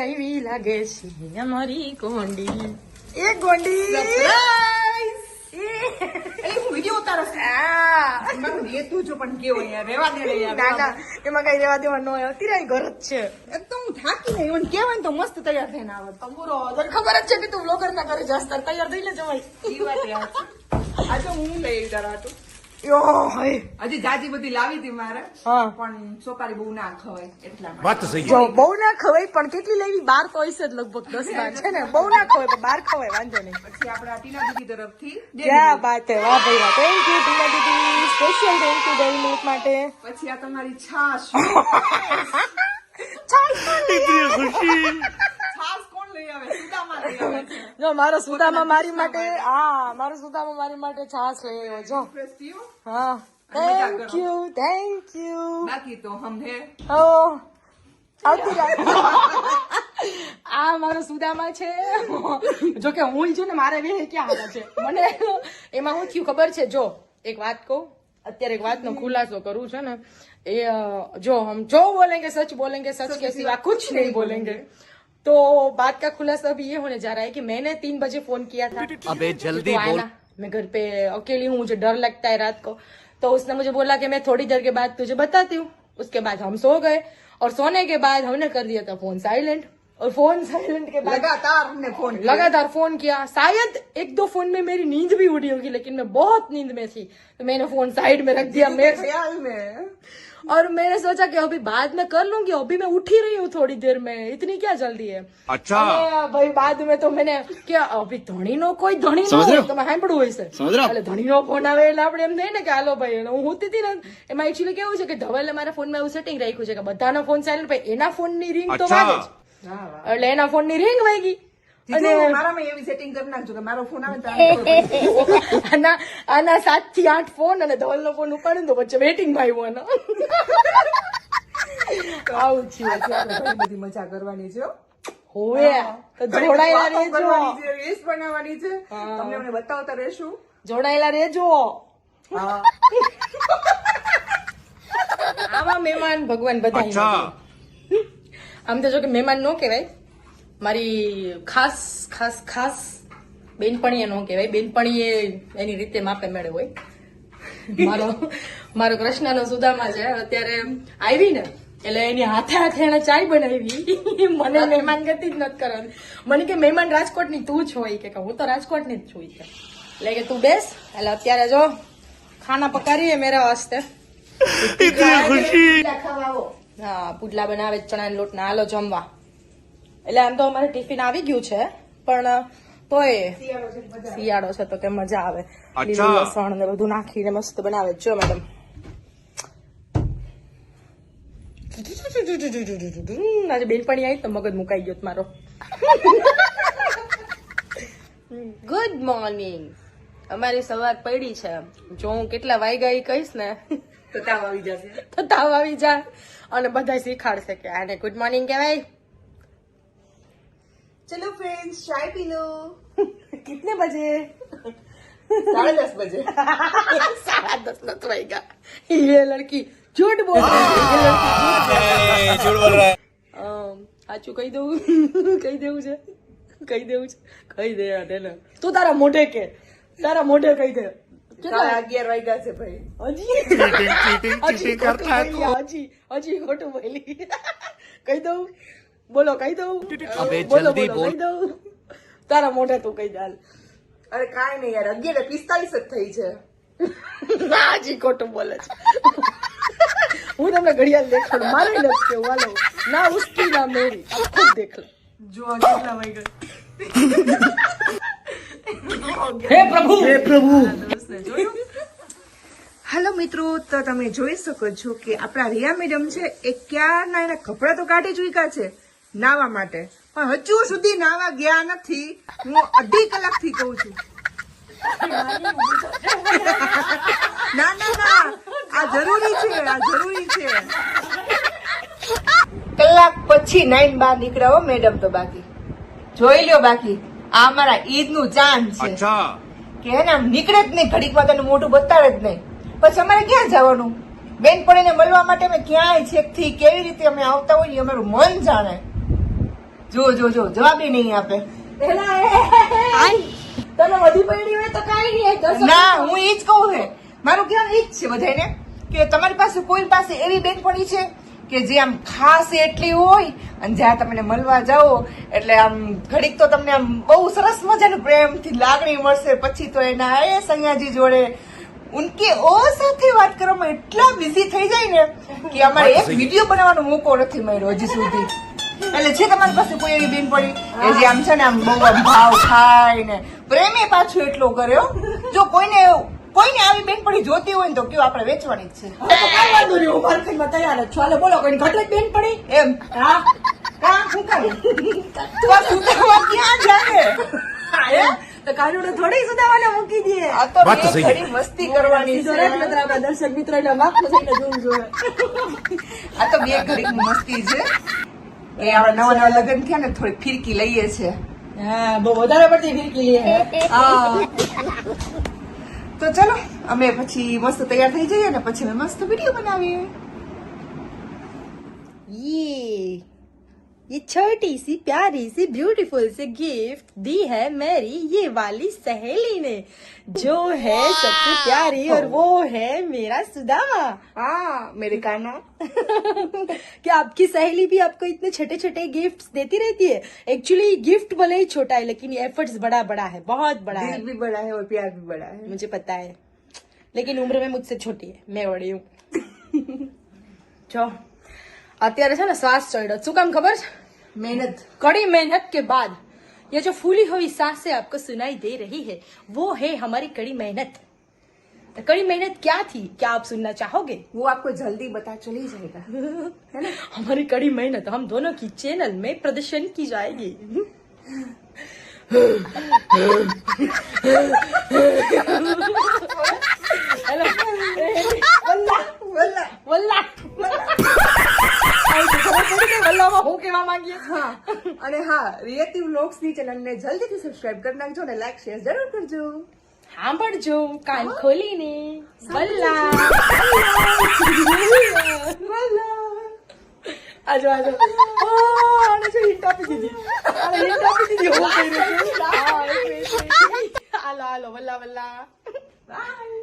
આવી લાગે છે અમારી ગોંડી. એ ગોંડી! એમાં કઈ રેવા દેવા ન હોય. અત્યારે ઘર જ છે. એક તો હું થાકી ગઈ મને કહેવાય ને તો મસ્ત તૈયાર થઈને આવે. તંબુરો ખબર જ છે કે તું બ્લોગર ના ઘરે જાસ તાર તૈયાર થઈને જવાય. આજે હું લઈ તારા હાટુ. યો હજી જાજી બધી લાવી હતી મારે પણ સોપારી બહુ ના ખવાય એટલા વાત સહી. જો બહુ ના ખવાય પણ કેટલી લેવી? બાર તો હશે જ લગભગ દસ બાર. છે ને? બહુ ના ખવાય પણ બાર ખવાય વાંધો નહીં. પછી આપણે ટીના દીદી તરફથી ક્યાં વાત હે? વાહ ભાઈ વાહ. Thank you Tina Didi. Special thank you Dairy Milk માટે. પછી આ તમારી છાશ. છાશ જો મારો સુદામા મારી માટે હા મારો સુદામા મારી માટે છાસ લઈ આવ્યો જો. થેન્ક યુ થેન્ક યુ બાકી તો હમને ઓ આ મારો સુદામા છે. જો કે હું છું ને મારે બે ક્યાં હાલા છે? મને એમાં હું થયું ખબર છે? જો એક વાત કહું. અત્યારે એક વાતનો ખુલાસો કરું છે ને. એ જો હમ જો બોલેંગે સચ બોલેંગે સચ કે સિવા કુછ નહીં બોલેંગે. तो बात का खुलासा अभी ये होने जा रहा है कि मैंने तीन बजे फ़ोन किया था। अबे तो जल्दी तो बोल। मैं घर पे अकेली हूँ मुझे डर लगता है रात को। तो उसने मुझे बोला कि मैं थोड़ी देर के बाद तुझे बताती हूँ। उसके बाद हम सो गए और सोने के बाद हमने कर दिया था फ़ोन साइलेंट। और फ़ोन साइलेंट के बाद लगातार हमने फ़ोन लगातार फ़ोन किया। शायद एक दो फ़ोन में मेरी नींद भी उड़ी होगी लेकिन मैं बहुत नींद में थी। तो मैंने फ़ोन साइड में रख दिया मेरे ख्याल में। और मैंने सोचा कि अभी बाद में कर लूंगी अभी मैं उठी रही हूँ थोड़ी देर में इतनी क्या जल्दी है अच्छा અને ભાઈ બાદ મેં તો મને કે અભી ધણી નો કોઈ ધણી નો હોય તમે સાંભળવું હોય છે સમજ રહ્યો? એટલે ધણી નો ફોન આવે એટલે આપણે એમ થાય ને કે હાલો ભાઈ અને હું હોતી હતી ને એમાં એકચ્યુઅલી કેવું છે કે ધવલે મારા ફોનમાં એવું સેટિંગ રાખ્યું છે કે બધાનો ફોન સાયલેન્ટ ભાઈ એના ફોન ની રિંગ તો અચ્છા. વાગે જ એટલે એના ફોન ની રિંગ વાગી આના સાતથી આઠ ફોન અને ધવલ નો ફોન ઉપાડે તો વચ્ચે વેટિંગ ભાઈ આનો. આવું છે બધી મજા કરવાની છે જોડાયેલા રહેજો. રેસ બનાવવાની છે. તમને અમને બતાવતા રહેશું. જોડાયેલા રહેજો. આવા મહેમાન ભગવાન બધા આમ તો જો કે મહેમાન નો કેવાય મારી ખાસ ખાસ ખાસ બેનપણીએ નો કહેવાય. બેનપણીએ એની રીતે માપે મેળે હોય. મારો મારો કૃષ્ણનો સુદામા છે. અત્યારે આવી ને એટલે એની હાથે હાથે એને ચાય બનાવી. મને મહેમાન ગતિ જ નથી કરવાની. મને કે મહેમાન રાજકોટની તું જ હોય કે હું તો રાજકોટની જ છું કે. એટલે કે તું બેસ. એટલે અત્યારે જો ખાના પકારીએ મેરા વાસ્તે. હા પુડલા બનાવે ચણા લોટ ના હાલો જમવા. એટલે આમ તો અમારે ટિફિન આવી ગયું છે પણ તોય શિયાળો છે તો કે મજા આવે. લીલું લસણ ને બધું નાખીને મસ્ત બનાવે. જો મેડમ. આજે બેનપણી આવી તો મગજ મુકાઈ ગયો મારો. ગુડ મોર્નિંગ અમારી સવાર પડી છે. જો હું કેટલા વાગ્યા એ કહીશ ને તો તાવ આવી જશે. તો તાવ આવી જાય. અને બધા શીખાડશે કે આને ગુડ મોર્નિંગ કહેવાય. ચલો ફ્રેન્ડ્સ ચાય પી લો કિતને બજે સાડા દસ બજે સાડા દસ નથી વાગ્યા ये लड़की झूठ बोल रही है ये लड़की झूठ बोल रहा है અમ, સાચું કહી દઉં કહી દેવું છે કહી દેવું છે કહી દે યાર એને તું તારા મોઢે કે તારા મોઢે કહી દે સાડા અગિયાર વાગ્યા છે ભાઈ હજી चीटिंग चीटिंग હજી चीटिंग ખોટું करता है બોલી, હજી હજી ખોટું બોલી કહી દઉં બોલો કહી દઉં? અબે બોલો, જલ્દી બોલો, બોલ. કહી દઉં? તારા મોઢે તું કહી દાલ અરે કાંઈ નહીં યાર અગિયાર પિસ્તાલીસ જ થઈ છે. ના હજી ખોટું બોલે છે. હું તમને ઘડિયાળ દેખાડ મારે નથી કેવું હાલો. ના ઉસકી ના મેરી. ખુદ દેખ લો. જો કેટલા વાગ્યા. હે પ્રભુ! હે પ્રભુ! હેલો મિત્રો તો તમે જોઈ શકો છો કે આપણા રિયા મેડમ છે એ ક્યારના એના કપડાં તો કાઢી ચૂક્યા છે. નાવા માટે. પણ હજુ સુધી નાવા ગયા નથી. હું અઢી કલાકથી કહું છું. ના ના ના. આ જરૂરી છે આ જરૂરી છે. કલાક પછી નાઈન બાર નીકળ્યા મેડમ તો બાકી. જોઈ લ્યો બાકી આ અમારા ઈદનું જાન છે. કે હે ને નીકળે જ નહીં ઘડીકમાં તને મોઢું બતાડે જ નહીં. પછી અમારે ક્યાં જવાનું? બેનપણીને મળવા માટે અમે ક્યાંય છેકથી કેવી રીતે અમે આવતા હોઈએ અમારું મન જાણે. જો જો જો જવાબ નહીં આપે. તને વધી પડી હોય તો કાંઈ નહીં ના હું એ જ કહું છે મારું કહેવાનું એ જ છે બધાને કે તમારી પાસે કોઈ પાસે એવી બેનપણી છે કે જે આમ ખાસ એટલી હોય અને જ્યાં તમને મળવા જાઓ એટલે આમ ઘડીક તો તમને આમ બહુ સરસ મજાનું પ્રેમથી લાગણી મળશે પછી તો એના એ સૈયાજી જોડે. ઉનકે ઓ સાથે વાત કરવામાં એટલા બિઝી થઈ જાય ને કે અમારે એક વીડિયો બનાવવાનો મોકો નથી મળ્યો હજી સુધી. એટલે છે તમારી પાસે કોઈ એવી બેન પડી કે જે આમ છે ને આમ બહુ ભાવ થાય ને પ્રેમે પાછું એટલો કર્યો જો કોઈને કોઈને આવી બેન પડી જોતી હોય ને તો કયો આપણે વેચવાની જ છે. તો કાંઈ વાંધો નહીં હું માર્કેટમાં તૈયાર જ છું. હાલે બોલો કોઈની ઘટલે જ બેન પડી એમ. હા. કા? શું કરે તો ક્યાં કાનુડો થોડી સુદાવાને મૂકી દે. આ તો મસ્તી કરવાની છે. મિત્ર આપણા દર્શક મિત્રો એટલે માફ થઈને જોવું જોઈએ. આ તો બે ઘડી મસ્તી છે. એ આપણે નવા નવા લગ્ન થયા ને થોડી ફિરકી લઈએ છે હા બહુ વધારે પડતી ફિરકી લઈએ. હા. તો ચલો અમે પછી મસ્ત તૈયાર થઈ જઈએ ને પછી અમે મસ્ત વીડિયો બનાવીએ. ये ये छोटी सी प्यारी सी ब्यूटीफुल सी गिफ्ट दी है मेरी ये वाली सहेली ने। जो है सबसे प्यारी और वो है मेरा सुदामा हाँ मेरे काना क्या आपकी सहेली भी आपको इतने छोटे छोटे गिफ्ट्स देती रहती है? एक्चुअली गिफ्ट भले ही छोटा है लेकिन ये एफर्ट्स बड़ा बड़ा है बहुत बड़ा है। भी बड़ा है और प्यार भी बड़ा है। मुझे पता है लेकिन उम्र में मुझसे छोटी है मैं बड़ी हूँ। જો અત્યારે છે ને શ્વાસ ચડ્યો શું કામ ખબર છે मेहनत कड़ी मेहनत के बाद ये जो फूली हुई सांसें आपको सुनाई दे रही है वो है हमारी कड़ी मेहनत तो कड़ी मेहनत क्या थी क्या आप सुनना चाहोगे वो आपको जल्दी पता चल ही जाएगा है ना हमारी कड़ी मेहनत हम दोनों की चैनल में प्रदर्शन की जाएगी हेलो વલ્લામાં માંગીએ હા અને હા રિએટિવ વ્લોગ્સની ચેનલ ને જલ્દીથી સબસ્ક્રાઇબ કરી નાખજો અને લાઈક શેર જરૂર કરજો. સાંભળજો કાન ખોલીને. વલ્લા આજો આજો. ઓ આને જો હિટ આપી દીધી. આને હિટ આપી દીધી. હું કર્યું છે હાલો હાલો વલ્લા વલ્લા બાય